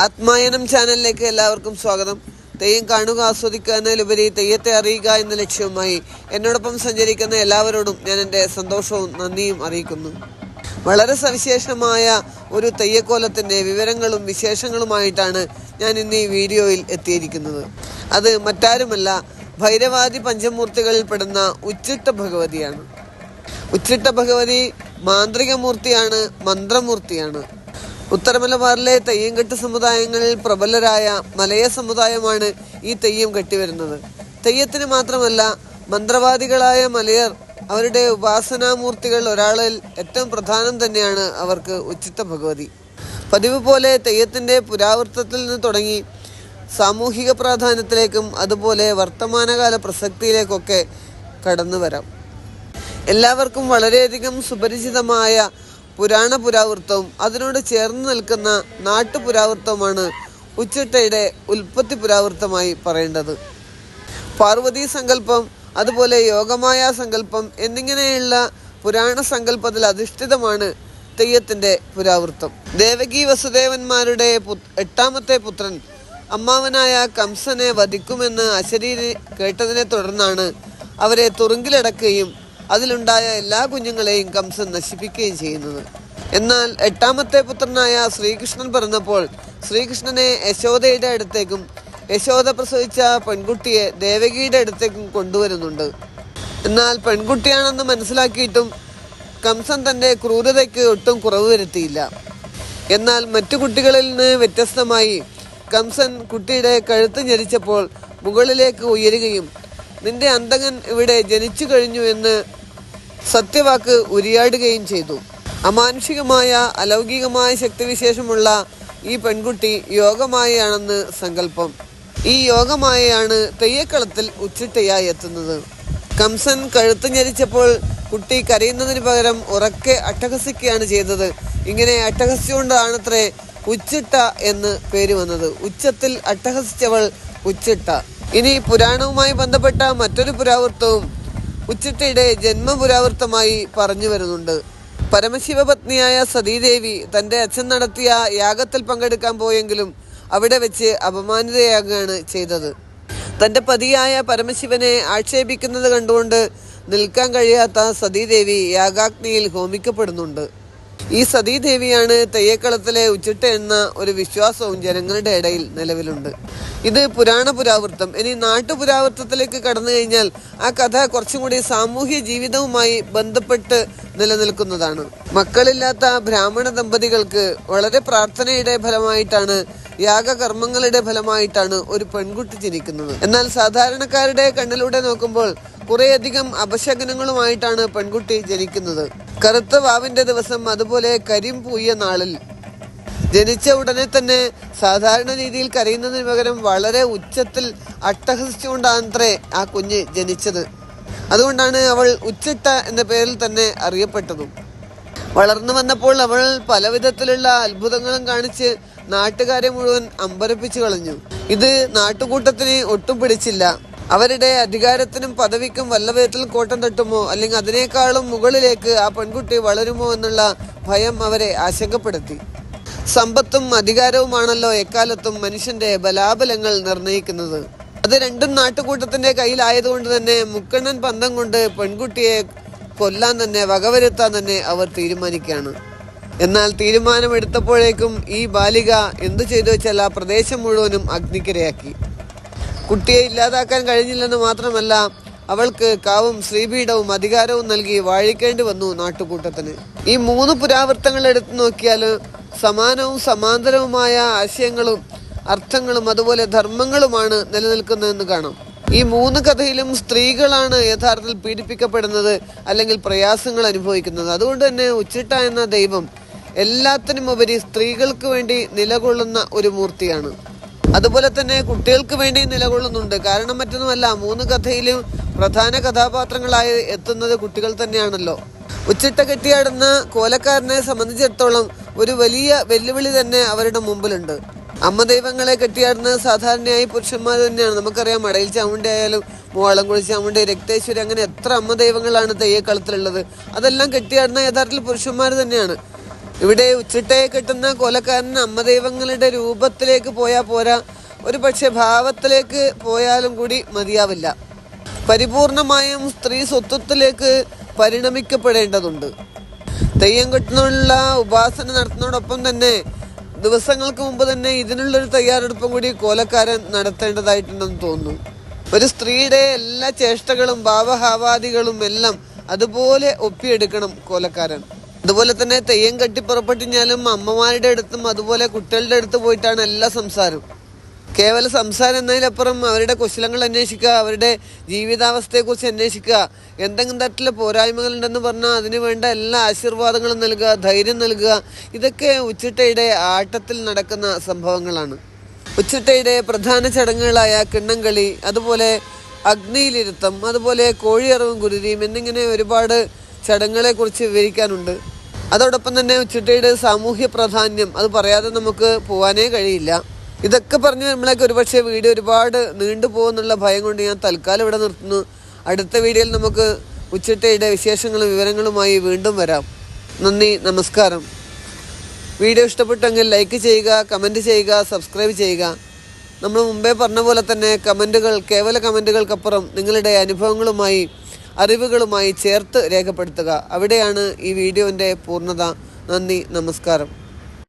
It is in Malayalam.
ആത്മായനം ചാനലിലേക്ക് എല്ലാവർക്കും സ്വാഗതം. തെയ്യം കാണുക ആസ്വദിക്കുക എന്നതിലുപരി തെയ്യത്തെ അറിയുക എന്ന ലക്ഷ്യവുമായി എന്നോടൊപ്പം സഞ്ചരിക്കുന്ന എല്ലാവരോടും ഞാൻ എന്റെ സന്തോഷവും നന്ദിയും അറിയിക്കുന്നു. വളരെ സവിശേഷമായ ഒരു തെയ്യക്കോലത്തിന്റെ വിവരങ്ങളും വിശേഷങ്ങളുമായിട്ടാണ് ഞാൻ ഇന്ന് ഈ വീഡിയോയിൽ എത്തിയിരിക്കുന്നത്. അത് മറ്റാരുമല്ല ഭൈരവാദി പഞ്ചമൂർത്തികളിൽ പെടുന്ന ഉച്ചിട്ട ഭഗവതിയാണ്. ഉച്ചിട്ട ഭഗവതി മാന്ത്രിക മൂർത്തിയാണ് മന്ത്രമൂർത്തിയാണ്. ഉത്തരമലബാറിലെ തെയ്യംകെട്ട് സമുദായങ്ങളിൽ പ്രബലരായ മലയ സമുദായമാണ് ഈ തെയ്യം കെട്ടിവരുന്നത്. തെയ്യത്തിന് മാത്രമല്ല മന്ത്രവാദികളായ മലയർ അവരുടെ ഉപാസനാമൂർത്തികൾ ഒരാളിൽ ഏറ്റവും പ്രധാനം തന്നെയാണ് അവർക്ക് ഉച്ചിത്ത ഭഗവതി. പതിവ് പോലെ തെയ്യത്തിന്റെ പുരാവൃത്തത്തിൽ നിന്ന് തുടങ്ങി സാമൂഹിക പ്രാധാന്യത്തിലേക്കും അതുപോലെ വർത്തമാനകാല പ്രസക്തിയിലേക്കൊക്കെ കടന്നു വരാം എല്ലാവർക്കും വളരെയധികം സുപരിചിതമായ പുരാണ പുരാവൃത്തവും അതിനോട് ചേർന്ന് നിൽക്കുന്ന നാട്ടുപുരാവൃത്തവുമാണ് ഉച്ചിട്ടയുടെ ഉൽപ്പത്തി പുരാവൃത്തമായി പറയേണ്ടത്. പാർവതി സങ്കല്പം അതുപോലെ യോഗമായ സങ്കല്പം എന്നിങ്ങനെയുള്ള പുരാണ സങ്കല്പത്തിൽ അധിഷ്ഠിതമാണ് തെയ്യത്തിന്റെ പുരാവൃത്തം. ദേവകി വസുദേവന്മാരുടെ എട്ടാമത്തെ പുത്രൻ അമ്മാവനായ കംസനെ വധിക്കുമെന്ന് അശരീരി കേട്ടതിനെ തുടർന്നാണ് അവരെ തുറുങ്കിലടക്കുകയും അതിലുണ്ടായ എല്ലാ കുഞ്ഞുങ്ങളെയും കംസൻ നശിപ്പിക്കുകയും ചെയ്യുന്നത്. എന്നാൽ എട്ടാമത്തെ പുത്രനായ ശ്രീകൃഷ്ണൻ പിറന്നപ്പോൾ ശ്രീകൃഷ്ണനെ യശോദയുടെ അടുത്തേക്കും യശോദ പ്രസവിച്ച പെൺകുട്ടിയെ ദേവകിയുടെ അടുത്തേക്കും കൊണ്ടുവരുന്നുണ്ട്. എന്നാൽ പെൺകുട്ടിയാണെന്ന് മനസ്സിലാക്കിയിട്ടും കംസൻ തന്റെ ക്രൂരതയ്ക്ക് ഒട്ടും കുറവ് വരുത്തിയില്ല. എന്നാൽ മറ്റു കുട്ടികളിൽ നിന്ന് വ്യത്യസ്തമായി കംസൻ കുട്ടിയുടെ കഴുത്ത് ഞെരിച്ചപ്പോൾ മുകളിലേക്ക് ഉയരുകയും നിന്റെ അന്തകൻ ഇവിടെ ജനിച്ചു കഴിഞ്ഞു എന്ന് സത്യവാക്ക് ഉരിയാടുകയും ചെയ്തു. അമാനുഷികമായ അലൗകികമായ ശക്തിവിശേഷമുള്ള ഈ പെൺകുട്ടി യോഗമായയാണെന്ന് സങ്കല്പം. ഈ യോഗമായയാണ് തെയ്യക്കളത്തിൽ ഉച്ചിട്ടയായി എത്തുന്നത്. കംസൻ കഴുത്ത് ഞരിച്ചപ്പോൾ കുട്ടി കരയുന്നതിന് പകരം ഉറക്കെ അട്ടഹസിക്കുകയാണ് ചെയ്തത്. ഇങ്ങനെ അട്ടഹസിച്ചുകൊണ്ടാണത്രേ ഉച്ചിട്ട എന്ന് പേര് വന്നത്. ഉച്ചത്തിൽ അട്ടഹസിച്ചവൾ ഉച്ചിട്ട. ഇനി പുരാണവുമായി ബന്ധപ്പെട്ട മറ്റൊരു പുരാവൃത്തവും ഉച്ചിട്ടയുടെ ജന്മപുരാവൃത്തമായി പറഞ്ഞു വരുന്നുണ്ട്. പരമശിവപത്നിയായ സതീദേവി തന്റെ അച്ഛൻ നടത്തിയ യാഗത്തിൽ പങ്കെടുക്കാൻ പോയെങ്കിലും അവിടെ വെച്ച് അപമാനിതയാകുകയാണ് ചെയ്തത്. തന്റെ പതിയായ പരമശിവനെ ആക്ഷേപിക്കുന്നത് കണ്ടുകൊണ്ട് നിൽക്കാൻ കഴിയാത്ത സതീദേവി യാഗാഗ്നിയിൽ ഹോമിക്കപ്പെടുന്നുണ്ട്. ഈ സതീദേവിയാണ് തെയ്യക്കളത്തിലെ ഉച്ചിട്ട എന്ന ഒരു വിശ്വാസവും ജനങ്ങളുടെ ഇടയിൽ നിലവിലുണ്ട്. ഇത് പുരാണ പുരാവൃത്തം. ഇനി നാട്ടുപുരാവൃത്തത്തിലേക്ക് കടന്നു കഴിഞ്ഞാൽ ആ കഥ കുറച്ചും കൂടി സാമൂഹ്യ ജീവിതവുമായി ബന്ധപ്പെട്ട് നിലനിൽക്കുന്നതാണ്. മക്കളില്ലാത്ത ബ്രാഹ്മണ ദമ്പതികൾക്ക് വളരെ പ്രാർത്ഥനയുടെ ഫലമായിട്ടാണ് യാഗകർമ്മങ്ങളുടെ ഫലമായിട്ടാണ് ഒരു പെൺകുട്ടി ജനിക്കുന്നത്. എന്നാൽ സാധാരണക്കാരുടെ കണ്ണിലൂടെ നോക്കുമ്പോൾ കുറേയധികം അപശകനങ്ങളുമായിട്ടാണ് പെൺകുട്ടി ജനിക്കുന്നത്. കറുത്ത വാവിന്റെ ദിവസം അതുപോലെ കരിം പൂയ നാളിൽ. ജനിച്ച ഉടനെ തന്നെ സാധാരണ രീതിയിൽ കരയുന്നതിന് പകരം വളരെ ഉച്ചത്തിൽ അട്ടഹസിച്ചുകൊണ്ടാണത്രേ ആ കുഞ്ഞ് ജനിച്ചത്. അതുകൊണ്ടാണ് അവൾ ഉച്ചിട്ട എന്ന പേരിൽ തന്നെ അറിയപ്പെട്ടതും. വളർന്നു വന്നപ്പോൾ അവൾ പലവിധത്തിലുള്ള അത്ഭുതങ്ങളും കാണിച്ച് നാട്ടുകാരെ മുഴുവൻ അമ്പരപ്പിച്ചു കളഞ്ഞു. ഇത് നാട്ടുകൂട്ടത്തിന് ഒട്ടും പിടിച്ചില്ല. അവരുടെ അധികാരത്തിനും പദവിക്കും വല്ലവിധത്തിൽ കോട്ടം തട്ടുമോ? അല്ലെങ്കിൽ അതിനേക്കാളും മുകളിലേക്ക് ആ പെൺകുട്ടി വളരുമോ എന്നുള്ള ഭയം അവരെ ആശങ്കപ്പെടുത്തി. സമ്പത്തും അധികാരവുമാണല്ലോ എക്കാലത്തും മനുഷ്യന്റെ ബലാബലങ്ങൾ നിർണയിക്കുന്നത്. അത് രണ്ടും നാട്ടുകൂട്ടത്തിന്റെ കയ്യിലായതുകൊണ്ട് തന്നെ മുക്കണ്ണൻ പന്തം കൊണ്ട് പെൺകുട്ടിയെ കൊല്ലാൻ തന്നെ വകവരുത്താൻ തന്നെ അവർ തീരുമാനിക്കുകയാണ്. എന്നാൽ തീരുമാനമെടുത്തപ്പോഴേക്കും ഈ ബാലിക എന്തു ചെയ്തു വെച്ചാൽ ആ പ്രദേശം മുഴുവനും അഗ്നിക്കിരയാക്കി. കുട്ടിയെ ഇല്ലാതാക്കാൻ കഴിഞ്ഞില്ലെന്ന് മാത്രമല്ല അവൾക്ക് കാവും ശ്രീപീഠവും അധികാരവും നൽകി വാഴിക്കേണ്ടി വന്നു നാട്ടുകൂട്ടത്തിന്. ഈ മൂന്ന് പുരാവൃത്തങ്ങൾ എടുത്തു നോക്കിയാൽ സമാനവും സമാന്തരവുമായ ആശയങ്ങളും അർത്ഥങ്ങളും അതുപോലെ ധർമ്മങ്ങളുമാണ് നിലനിൽക്കുന്നതെന്ന് കാണാം. ഈ മൂന്ന് കഥയിലും സ്ത്രീകളാണ് യഥാർത്ഥത്തിൽ പീഡിപ്പിക്കപ്പെടുന്നത് അല്ലെങ്കിൽ പ്രയാസങ്ങൾ അനുഭവിക്കുന്നത്. അതുകൊണ്ട് തന്നെ ഉച്ചിട്ട എന്ന ദൈവം എല്ലാത്തിനുമുപരി സ്ത്രീകൾക്ക് വേണ്ടി നിലകൊള്ളുന്ന ഒരു മൂർത്തിയാണ്. അതുപോലെ തന്നെ കുട്ടികൾക്ക് വേണ്ടി നിലകൊള്ളുന്നുണ്ട്. കാരണം മറ്റൊന്നുമല്ല മൂന്ന് കഥയിലും പ്രധാന കഥാപാത്രങ്ങളായി എത്തുന്നത് കുട്ടികൾ തന്നെയാണല്ലോ. ഉച്ചിട്ട കെട്ടിയാടുന്ന കോലക്കാരനെ സംബന്ധിച്ചിടത്തോളം ഒരു വലിയ വെല്ലുവിളി തന്നെ അവരുടെ മുമ്പിലുണ്ട്. അമ്മ ദൈവങ്ങളെ കെട്ടിയാടുന്നത് സാധാരണയായി പുരുഷന്മാർ തന്നെയാണ്. നമുക്കറിയാം മടയിൽ ചാമുണ്ടി ആയാലും മൂവാളംകുഴി ചാമുണ്ടി രക്തേശ്വരി അങ്ങനെ എത്ര അമ്മ ദൈവങ്ങളാണ് തെയ്യക്കളത്തിലുള്ളത്. അതെല്ലാം കെട്ടിയാടുന്ന യഥാർത്ഥത്തിൽ പുരുഷന്മാർ തന്നെയാണ്. ഇവിടെ ഉച്ചിട്ടയെ കിട്ടുന്ന കൊലക്കാരൻ അമ്മദൈവങ്ങളുടെ രൂപത്തിലേക്ക് പോയാൽ പോരാ. ഒരു പക്ഷെ ഭാവത്തിലേക്ക് പോയാലും കൂടി മതിയാവില്ല. പരിപൂർണമായും സ്ത്രീ സ്വത്വത്തിലേക്ക് പരിണമിക്കപ്പെടേണ്ടതുണ്ട്. തെയ്യം കെട്ടുന്നുള്ള ഉപാസന നടത്തുന്നതോടൊപ്പം തന്നെ ദിവസങ്ങൾക്ക് മുമ്പ് തന്നെ ഇതിനുള്ളൊരു തയ്യാറെടുപ്പും കൂടി കോലക്കാരൻ നടത്തേണ്ടതായിട്ടുണ്ടെന്ന് തോന്നുന്നു. ഒരു സ്ത്രീയുടെ എല്ലാ ചേഷ്ടകളും ഭാവഹാവാദികളും എല്ലാം അതുപോലെ ഒപ്പിയെടുക്കണം കോലക്കാരൻ. അതുപോലെ തന്നെ തെയ്യം കെട്ടി പുറപ്പെട്ടിഞ്ഞാലും അമ്മമാരുടെ അടുത്തും അതുപോലെ കുട്ടികളുടെ അടുത്ത് പോയിട്ടാണ് എല്ലാ സംസാരവും. കേവല സംസാരം എന്നതിലപ്പുറം അവരുടെ കുശലങ്ങൾ അന്വേഷിക്കുക അവരുടെ ജീവിതാവസ്ഥയെക്കുറിച്ച് അന്വേഷിക്കുക എന്തെങ്കിലും തരത്തിലെ പോരായ്മകളുണ്ടെന്ന് പറഞ്ഞാൽ അതിനു വേണ്ട എല്ലാ ആശീർവാദങ്ങളും നൽകുക ധൈര്യം നൽകുക ഇതൊക്കെ ഉച്ചിട്ടയുടെ ആട്ടത്തിൽ നടക്കുന്ന സംഭവങ്ങളാണ്. ഉച്ചിട്ടയുടെ പ്രധാന ചടങ്ങുകളായ കിണ്ണംകളി അതുപോലെ അഗ്നിയിലിരുത്തം അതുപോലെ കോഴിയറവും കുരുതിയും എന്നിങ്ങനെ ഒരുപാട് ചടങ്ങുകളെക്കുറിച്ച് വിവരിക്കാനുണ്ട്. അതോടൊപ്പം തന്നെ ഉച്ചട്ടയുടെ സാമൂഹ്യ പ്രാധാന്യം അത് പറയാതെ നമുക്ക് പോകാനേ കഴിയില്ല. ഇതൊക്കെ പറഞ്ഞ് നമ്മളൊക്കെ ഒരുപക്ഷെ വീഡിയോ ഒരുപാട് നീണ്ടു പോകുന്നുള്ള ഭയം കൊണ്ട് ഞാൻ തൽക്കാലം ഇവിടെ നിർത്തുന്നു. അടുത്ത വീഡിയോയിൽ നമുക്ക് ഉച്ചട്ടയുടെ വിശേഷങ്ങളും വിവരങ്ങളുമായി വീണ്ടും വരാം. നന്ദി നമസ്കാരം. വീഡിയോ ഇഷ്ടപ്പെട്ടെങ്കിൽ ലൈക്ക് ചെയ്യുക കമന്റ് ചെയ്യുക സബ്സ്ക്രൈബ് ചെയ്യുക. നമ്മൾ മുമ്പേ പറഞ്ഞ പോലെ തന്നെ കമന്റുകൾ കേവല കമന്റുകൾക്കപ്പുറം നിങ്ങളുടെ അനുഭവങ്ങളുമായി അറിവുകളുമായി ചേർത്ത് രേഖപ്പെടുത്തുക. അവിടെയാണ് ഈ വീഡിയോന്റെ പൂർണത. നന്ദി നമസ്കാരം.